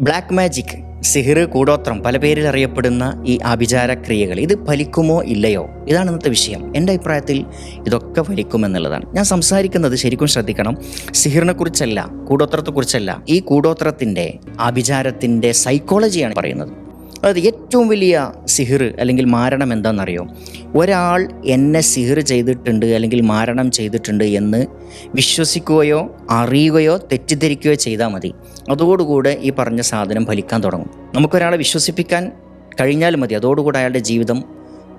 Black magic സിഹിർ കൂടോത്രം പല പേരിൽ അറിയപ്പെടുന്ന ഈ ആഭിചാര ക്രിയകൾ ഇത് ഫലിക്കുമോ ഇല്ലയോ? ഇതാണ് ഇന്നത്തെ വിഷയം. എന്റെ അഭിപ്രായത്തിൽ ഇതൊക്കെ ഫലിക്കുമെന്നുള്ളതാണ് ഞാൻ സംസാരിക്കുന്നത് ശരിക്കും ശ്രദ്ധിക്കണം. സിഹിറിനെ കുറിച്ചല്ല കൂടോത്രത്തെക്കുറിച്ചല്ല ഈ കൂടോത്രത്തിന്റെ ആഭിചാരത്തിന്റെ സൈക്കോളജിയാണ് പറയുന്നത്. അതായത് ഏറ്റവും വലിയ സിഹിർ അല്ലെങ്കിൽ മാരണം എന്താണെന്നറിയോ? ഒരാൾ എന്നെ സിഹിർ ചെയ്തിട്ടുണ്ട് അല്ലെങ്കിൽ മാരണം ചെയ്തിട്ടുണ്ട് എന്ന് വിശ്വസിക്കുകയോ അറിയുകയോ തെറ്റിദ്ധരിക്കുകയോ ചെയ്താൽ മതി. അതോടുകൂടെ ഈ പറഞ്ഞ സാധനം ഫലിക്കാൻ തുടങ്ങും. നമുക്കൊരാളെ വിശ്വസിപ്പിക്കാൻ കഴിഞ്ഞാൽ മതി. അതോടുകൂടെ അയാളുടെ ജീവിതം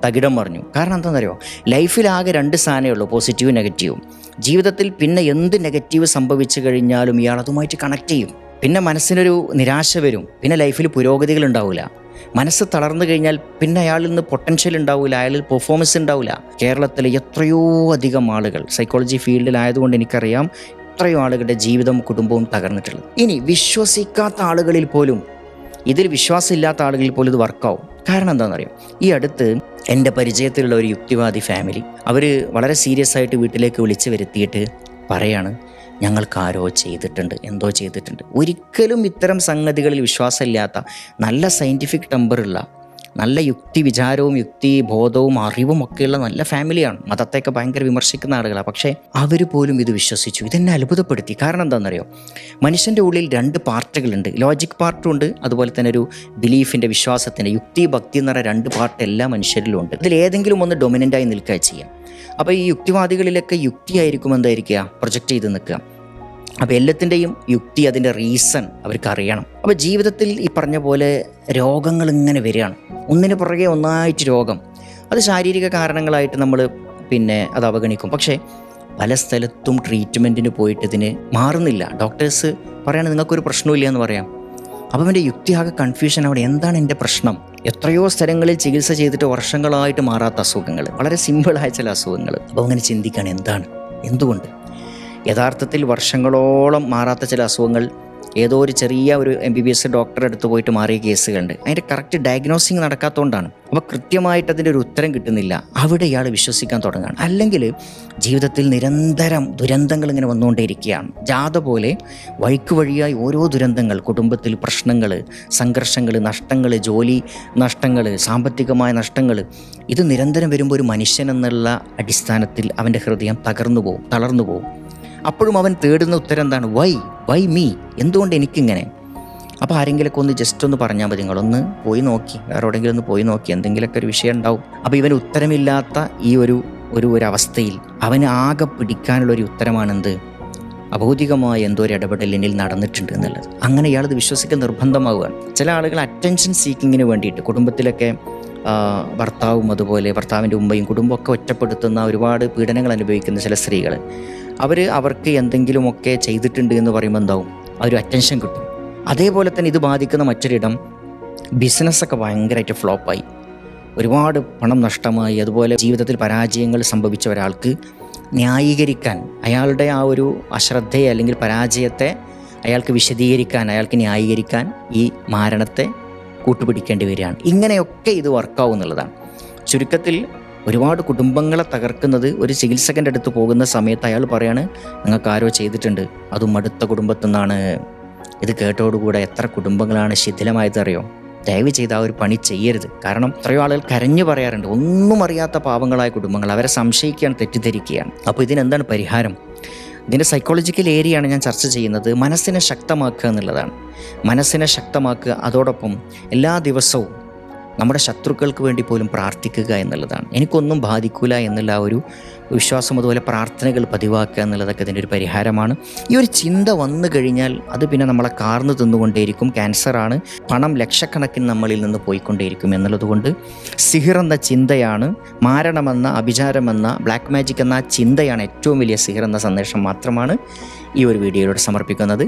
തകിടം മറിഞ്ഞു. കാരണം എന്താണെന്നറിയോ? ലൈഫിലാകെ രണ്ട് സാധനമേ ഉള്ളൂ. പോസിറ്റീവ് നെഗറ്റീവും. ജീവിതത്തിൽ പിന്നെ എന്ത് നെഗറ്റീവ് സംഭവിച്ചു കഴിഞ്ഞാലും ഇയാൾ അതുമായിട്ട് കണക്ട് ചെയ്യും. പിന്നെ മനസ്സിനൊരു നിരാശ വരും. പിന്നെ ലൈഫിൽ പുരോഗതികൾ ഉണ്ടാവില്ല. മനസ്സ് തളർന്നു കഴിഞ്ഞാൽ പിന്നെ അയാളിൽ നിന്ന് പൊട്ടൻഷ്യൽ ഉണ്ടാവില്ല അയാളിൽ പെർഫോമൻസ് ഉണ്ടാവില്ല കേരളത്തിലെ എത്രയോ അധികം ആളുകൾ സൈക്കോളജി ഫീൽഡിലായതുകൊണ്ട് എനിക്കറിയാം എത്രയോ ആളുകളുടെ ജീവിതവും കുടുംബവും തകർന്നിട്ടുള്ളത്. ഇനി വിശ്വസിക്കാത്ത ആളുകളിൽ പോലും ഇതിൽ വിശ്വാസമില്ലാത്ത ആളുകളിൽ പോലും ഇത് വർക്കാവും കാരണം എന്താണെന്നറിയോ? ഈ അടുത്ത് എന്റെ പരിചയത്തിലുള്ള ഒരു യുക്തിവാദി ഫാമിലി അവർ വളരെ സീരിയസ് ആയിട്ട് വീട്ടിലേക്ക് വിളിച്ച് വരുത്തിയിട്ട് പറയാണ് ഞങ്ങൾക്കാരോ ചെയ്തിട്ടുണ്ട് എന്തോ ചെയ്തിട്ടുണ്ട്. ഒരിക്കലും ഇത്തരം സംഗതികളിൽ വിശ്വാസമില്ലാത്ത നല്ല സയന്റിഫിക് ടെമ്പറുള്ള നല്ല യുക്തി വിചാരവും യുക്തി ബോധവും അറിവും ഒക്കെയുള്ള നല്ല ഫാമിലിയാണ് മതത്തെയൊക്കെ ഭയങ്കര വിമർശിക്കുന്ന ആളുകളാണ് പക്ഷേ അവർ പോലും ഇത് വിശ്വസിച്ചു. ഇതെന്നെ അത്ഭുതപ്പെടുത്തി. കാരണം എന്താണെന്നറിയോ മനുഷ്യന്റെ ഉള്ളിൽ രണ്ട് പാർട്ടുകളുണ്ട്. ലോജിക് പാർട്ടും ഉണ്ട്. അതുപോലെ തന്നെ ഒരു ബിലീഫിന്റെ വിശ്വാസത്തിന്റെ യുക്തി ഭക്തി എന്ന് പറയുന്ന രണ്ട് പാർട്ട് എല്ലാ മനുഷ്യരിലും ഉണ്ട്. ഇതിൽ ഏതെങ്കിലും ഒന്ന് ഡൊമിനന്റായി നിൽക്കുക ചെയ്യാം. അപ്പോൾ ഈ യുക്തിവാദികളിലൊക്കെ യുക്തിയായിരിക്കും എന്തായിരിക്കുക? പ്രൊജക്റ്റ് ചെയ്ത് നിൽക്കുക. അപ്പോൾ എല്ലാത്തിന്റെയും യുക്തി അതിന്റെ റീസൺ അവർക്ക് അറിയണം. അപ്പോൾ ജീവിതത്തിൽ ഈ പറഞ്ഞ പോലെ രോഗങ്ങൾ ഇങ്ങനെ വരികയാണ്. ഒന്നിന് പുറകെ ഒന്നായിട്ട് രോഗം. അത് ശാരീരിക കാരണങ്ങളായിട്ട് നമ്മൾ പിന്നെ അത് അവഗണിക്കും. പക്ഷേ പല സ്ഥലത്തും ട്രീറ്റ്മെന്റിന് പോയിട്ട് ഇതിന് മാറുന്നില്ല. ഡോക്ടേഴ്സ് പറയുകയാണെങ്കിൽ നിങ്ങൾക്കൊരു പ്രശ്നമില്ല എന്ന് പറയാം. അപ്പം എന്റെ യുക്തി ആകെ കൺഫ്യൂഷൻ അവിടെ എന്താണ് എന്റെ പ്രശ്നം? എത്രയോ സ്ഥലങ്ങളിൽ ചികിത്സ ചെയ്തിട്ട് വർഷങ്ങളായിട്ട് മാറാത്ത അസുഖങ്ങൾ. വളരെ സിമ്പിളായ ചില അസുഖങ്ങൾ. അപ്പോൾ അങ്ങനെ ചിന്തിക്കുകയാണ് എന്താണ്? എന്തുകൊണ്ട്? യഥാർത്ഥത്തിൽ വർഷങ്ങളോളം മാറാത്ത ചില അസുഖങ്ങൾ ഏതോ ഒരു ചെറിയ ഒരു എം ബി ബി എസ് ഡോക്ടറെ അടുത്ത് പോയിട്ട് മാറിയ കേസുകളുണ്ട് അതിന്റെ കറക്റ്റ് ഡയഗ്നോസിങ് നടക്കാത്തതുകൊണ്ടാണ് അപ്പോൾ കൃത്യമായിട്ട് അതിന്റെ ഒരു ഉത്തരം കിട്ടുന്നില്ല. അവിടെ ഇയാൾ വിശ്വസിക്കാൻ തുടങ്ങുകയാണ്. അല്ലെങ്കിൽ ജീവിതത്തിൽ നിരന്തരം ദുരന്തങ്ങൾ ഇങ്ങനെ വന്നുകൊണ്ടേയിരിക്കുകയാണ്. ജാഥ പോലെ വഴിക്ക് വഴിയായി ഓരോ ദുരന്തങ്ങൾ കുടുംബത്തിൽ പ്രശ്നങ്ങൾ സംഘർഷങ്ങൾ നഷ്ടങ്ങൾ ജോലി നഷ്ടങ്ങൾ സാമ്പത്തികമായ നഷ്ടങ്ങൾ ഇത് നിരന്തരം വരുമ്പോൾ ഒരു മനുഷ്യൻ എന്നുള്ള അടിസ്ഥാനത്തിൽ അവന്റെ ഹൃദയം തകർന്നു പോകും തളർന്നു പോകും. അപ്പോഴും അവൻ തേടുന്ന ഉത്തരം എന്താണ്? വൈ വൈ മീ എന്തുകൊണ്ട് എനിക്കിങ്ങനെ? അപ്പോൾ ആരെങ്കിലുമൊക്കെ ഒന്ന് ജസ്റ്റ് ഒന്ന് പറഞ്ഞാൽ മതി നിങ്ങളൊന്ന് പോയി നോക്കി. വേറെ എവിടെയെങ്കിലും ഒന്ന് പോയി നോക്കി. എന്തെങ്കിലുമൊക്കെ ഒരു വിഷയം ഉണ്ടാവും. അപ്പോൾ ഇവന് ഉത്തരമില്ലാത്ത ഈ ഒരു ഒരു ഒരു അവസ്ഥയിൽ അവന് ആകെ പിടിക്കാനുള്ള ഒരു ഉത്തരമാണെന്ത്? അഭൗതികമായ എന്തോ ഒരു ഇടപെടൽ എന്നിൽ നടന്നിട്ടുണ്ട് എന്നുള്ളത്. അങ്ങനെ ഇയാളത് വിശ്വസിക്കാൻ നിർബന്ധമാവുകയാണ്. ചില ആളുകൾ അറ്റൻഷൻ സീക്കിങ്ങിന് വേണ്ടിയിട്ട് കുടുംബത്തിലൊക്കെ ഭർത്താവും അതുപോലെ ഭർത്താവിന്റെ ഉമ്മയും കുടുംബമൊക്കെ ഒറ്റപ്പെടുത്തുന്ന ഒരുപാട് പീഡനങ്ങൾ അനുഭവിക്കുന്ന ചില സ്ത്രീകൾ അവർ അവർക്ക് എന്തെങ്കിലുമൊക്കെ ചെയ്തിട്ടുണ്ട് എന്ന് പറയുമ്പോൾ എന്താവും? ഒരു അറ്റൻഷൻ കിട്ടും. അതേപോലെ തന്നെ ഇത് ബാധിക്കുന്ന മറ്റൊരിടം ബിസിനസ്സൊക്കെ ഭയങ്കരമായിട്ട് ഫ്ലോപ്പായി ഒരുപാട് പണം നഷ്ടമായി. അതുപോലെ ജീവിതത്തിൽ പരാജയങ്ങൾ സംഭവിച്ച ഒരാൾക്ക് ന്യായീകരിക്കാൻ അയാളുടെ ആ ഒരു അശ്രദ്ധയെ അല്ലെങ്കിൽ പരാജയത്തെ അയാൾക്ക് വിശദീകരിക്കാൻ അയാൾക്ക് ന്യായീകരിക്കാൻ ഈ മാരണത്തെ കൂട്ടുപിടിക്കേണ്ടി വരികയാണ്. ഇങ്ങനെയൊക്കെ ഇത് വർക്കാവും എന്നുള്ളതാണ്. ചുരുക്കത്തിൽ ഒരുപാട് കുടുംബങ്ങളെ തകർക്കുന്നത് ഒരു ചികിത്സകന്റെ അടുത്ത് പോകുന്ന സമയത്ത് അയാൾ പറയാണ് നിങ്ങൾക്ക് ആരോ ചെയ്തിട്ടുണ്ട്. അതും അടുത്ത കുടുംബത്തു നിന്നാണ്. ഇത് കേട്ടോടുകൂടെ എത്ര കുടുംബങ്ങളാണ് ശിഥിലമായത് അറിയോ? ദയവ് ചെയ്ത് ആ ഒരു പണി ചെയ്യരുത്. കാരണം എത്രയോ ആളുകൾ കരഞ്ഞു പറയാറുണ്ട്. ഒന്നും അറിയാത്ത പാവങ്ങളായ കുടുംബങ്ങൾ അവരെ സംശയിക്കുകയാണ് തെറ്റിദ്ധരിക്കുകയാണ്. അപ്പോൾ ഇതിനെന്താണ് പരിഹാരം? ഇതിന്റെ സൈക്കോളജിക്കൽ ഏരിയയാണ് ഞാൻ ചർച്ച ചെയ്യുന്നത് മനസ്സിനെ ശക്തമാക്കുക എന്നുള്ളതാണ്. മനസ്സിനെ ശക്തമാക്കുക അതോടൊപ്പം എല്ലാ ദിവസവും നമ്മുടെ ശത്രുക്കൾക്ക് വേണ്ടി പോലും പ്രാർത്ഥിക്കുക എന്നുള്ളതാണ്. എനിക്കൊന്നും ബാധിക്കില്ല എന്നുള്ള ആ ഒരു വിശ്വാസം അതുപോലെ പ്രാർത്ഥനകൾ പതിവാക്കുക എന്നുള്ളതൊക്കെ ഇതിന്റെ ഒരു പരിഹാരമാണ്. ഈ ഒരു ചിന്ത വന്നു കഴിഞ്ഞാൽ അത് പിന്നെ നമ്മളെ കാർന്നു തിന്നുകൊണ്ടേയിരിക്കും ക്യാൻസറാണ്. പണം ലക്ഷക്കണക്കിന് നമ്മളിൽ നിന്ന് പോയിക്കൊണ്ടേയിരിക്കും എന്നുള്ളതുകൊണ്ട് സിഹിർ എന്ന ചിന്തയാണ് മാരണമെന്ന അഭിചാരമെന്ന ബ്ലാക്ക് മാജിക് എന്ന ചിന്തയാണ് ഏറ്റവും വലിയ സിഹിർ എന്ന സന്ദേശം മാത്രമാണ് ഈ ഒരു വീഡിയോയിലൂടെ സമർപ്പിക്കുന്നത്.